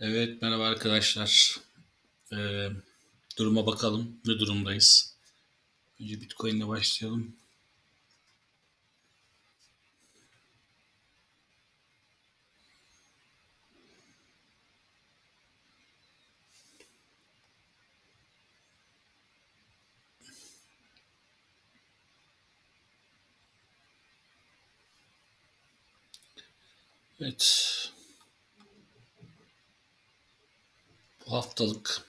Evet, merhaba arkadaşlar. Ee, duruma bakalım. Ne durumdayız? Önce Bitcoin ile başlayalım. Evet. Bu haftalık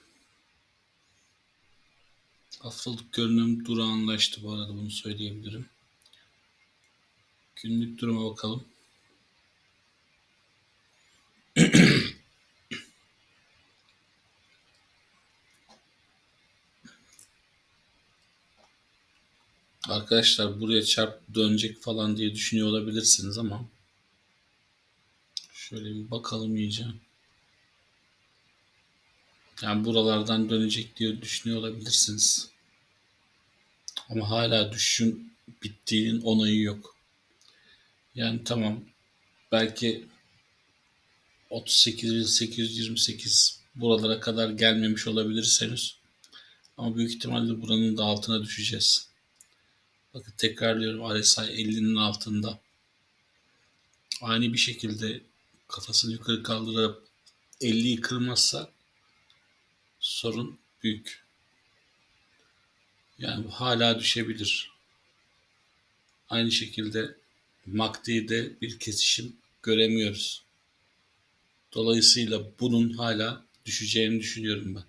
haftalık görünüm durağanlaştı bu arada bunu söyleyebilirim. Günlük duruma bakalım. Arkadaşlar buraya çarp dönecek falan diye düşünüyor olabilirsiniz ama şöyle bir bakalım iyice. Yani buralardan dönecek diye düşünüyor olabilirsiniz. Ama hala düşüşün bittiğinin onayı yok. Yani tamam belki 38.828 buralara kadar gelmemiş olabiliriz henüz. Ama büyük ihtimalle buranın da altına düşeceğiz. Bakın tekrarlıyorum RSI 50'nin altında. Aynı bir şekilde kafasını yukarı kaldırıp 50'yi kırmazsa sorun büyük. Yani bu hala düşebilir. Aynı şekilde MACD'de bir kesişim göremiyoruz. Dolayısıyla bunun hala düşeceğini düşünüyorum ben.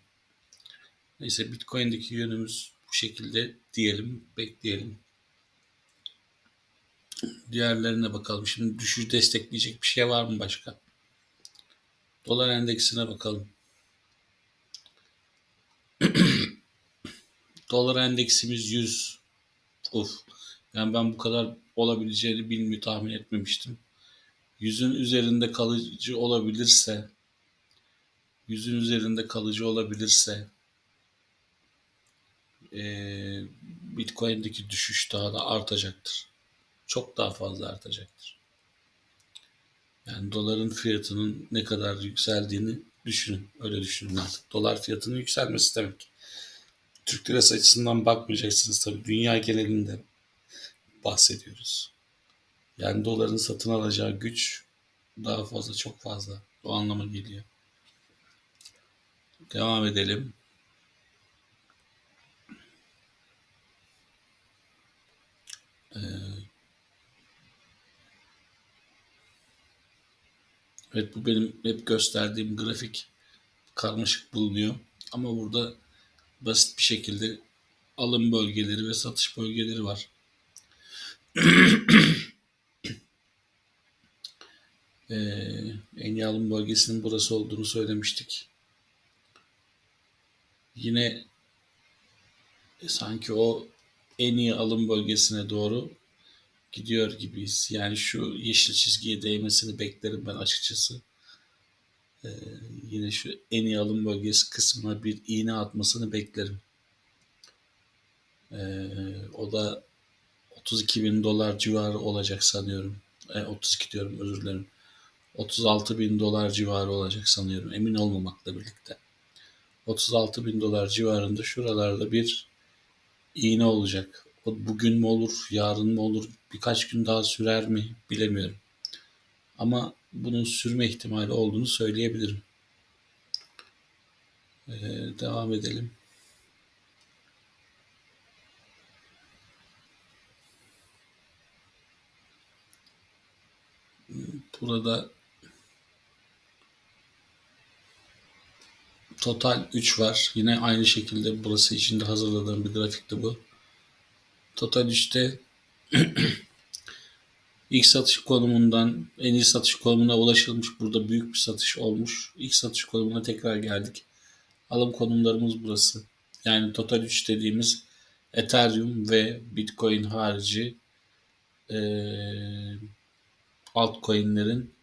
Neyse Bitcoin'deki yönümüz bu şekilde diyelim, bekleyelim. Diğerlerine bakalım. Şimdi düşüş destekleyecek bir şey var mı başka? Dolar endeksine bakalım. Dolar endeksimiz 100. Uf. Yani ben bu kadar olabileceğini bilmiyor tahmin etmemiştim. Yüzün üzerinde kalıcı olabilirse yüzün üzerinde kalıcı olabilirse e, Bitcoin'deki düşüş daha da artacaktır. Çok daha fazla artacaktır. Yani doların fiyatının ne kadar yükseldiğini düşünün. Öyle düşünün artık. Dolar fiyatının yükselmesi demek. Türk lirası açısından bakmayacaksınız tabii. Dünya genelinde bahsediyoruz. Yani doların satın alacağı güç daha fazla, çok fazla. O anlama geliyor. Devam edelim. Ee, evet bu benim hep gösterdiğim grafik karmaşık bulunuyor. Ama burada basit bir şekilde alım bölgeleri ve satış bölgeleri var. ee, en iyi alım bölgesinin burası olduğunu söylemiştik. Yine e, sanki o en iyi alım bölgesine doğru gidiyor gibiyiz. Yani şu yeşil çizgiye değmesini beklerim ben açıkçası. Ee, yine şu en iyi alım bölgesi kısmına bir iğne atmasını beklerim. Ee, o da 32 bin dolar civarı olacak sanıyorum. E, 32 diyorum özür dilerim. 36 bin dolar civarı olacak sanıyorum. Emin olmamakla birlikte. 36 bin dolar civarında şuralarda bir iğne olacak. O bugün mü olur, yarın mı olur, birkaç gün daha sürer mi bilemiyorum. Ama bunun sürme ihtimali olduğunu söyleyebilirim. Ee, devam edelim. Burada total 3 var. Yine aynı şekilde burası için de hazırladığım bir grafikti bu. Total 3'te ilk satış konumundan en iyi satış konumuna ulaşılmış. Burada büyük bir satış olmuş. İlk satış konumuna tekrar geldik. Alım konumlarımız burası. Yani total 3 dediğimiz Ethereum ve Bitcoin harici ee, altcoin'lerin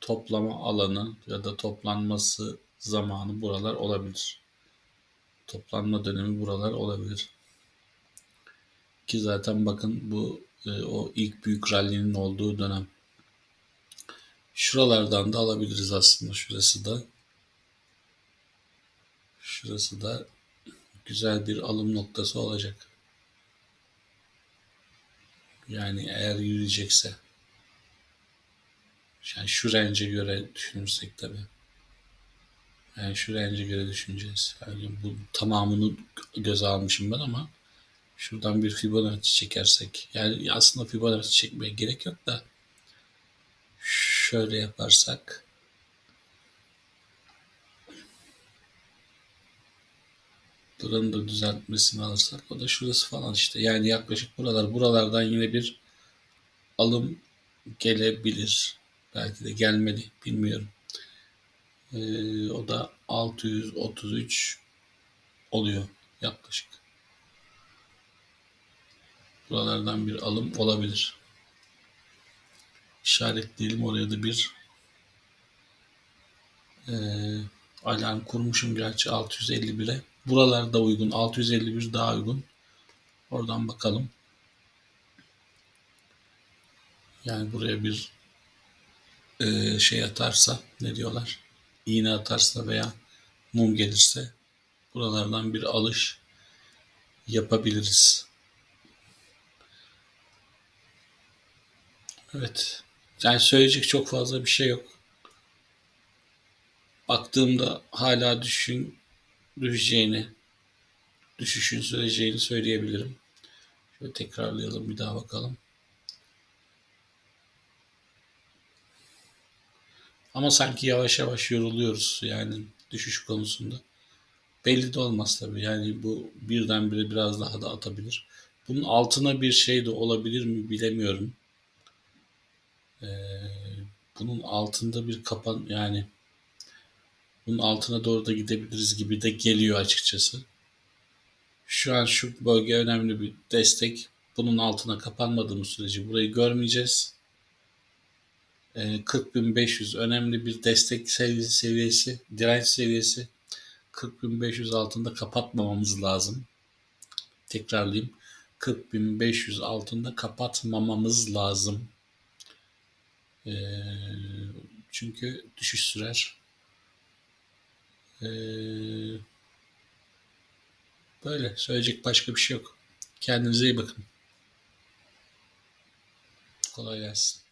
toplama alanı ya da toplanması zamanı buralar olabilir. Toplanma dönemi buralar olabilir. Ki zaten bakın bu e, o ilk büyük rally'nin olduğu dönem. Şuralardan da alabiliriz aslında şurası da. Şurası da güzel bir alım noktası olacak. Yani eğer yürüyecekse. Yani şu range'e göre düşünürsek tabii. Yani şu range'e göre düşüneceğiz. Yani bu tamamını göze almışım ben ama şuradan bir Fibonacci çekersek. Yani aslında Fibonacci çekmeye gerek yok da şöyle yaparsak buranın da düzeltmesini alırsak o da şurası falan işte. Yani yaklaşık buralar buralardan yine bir alım gelebilir. Belki de gelmeli bilmiyorum. Ee, o da 633 oluyor yaklaşık. Buralardan bir alım olabilir. İşaretleyelim oraya da bir e, alarm kurmuşum gerçi 651'e. Buralarda uygun. 651 daha uygun. Oradan bakalım. Yani buraya bir e, şey atarsa ne diyorlar? İğne atarsa veya mum gelirse buralardan bir alış yapabiliriz. Evet. Yani söyleyecek çok fazla bir şey yok. Baktığımda hala düşün düşeceğini, düşüşün süreceğini söyleyebilirim. Şöyle tekrarlayalım bir daha bakalım. Ama sanki yavaş yavaş yoruluyoruz yani düşüş konusunda. Belli de olmaz tabii. Yani bu birdenbire biraz daha da atabilir. Bunun altına bir şey de olabilir mi bilemiyorum. Ee, bunun altında bir kapan yani bunun altına doğru da gidebiliriz gibi de geliyor açıkçası. Şu an şu bölge önemli bir destek. Bunun altına kapanmadığımız sürece burayı görmeyeceğiz. 40.500 önemli bir destek seviyesi, direnç seviyesi. 40.500 altında kapatmamamız lazım. Tekrarlayayım. 40.500 altında kapatmamamız lazım. Ee, çünkü düşüş sürer. Ee, böyle söyleyecek başka bir şey yok. Kendinize iyi bakın. Kolay gelsin.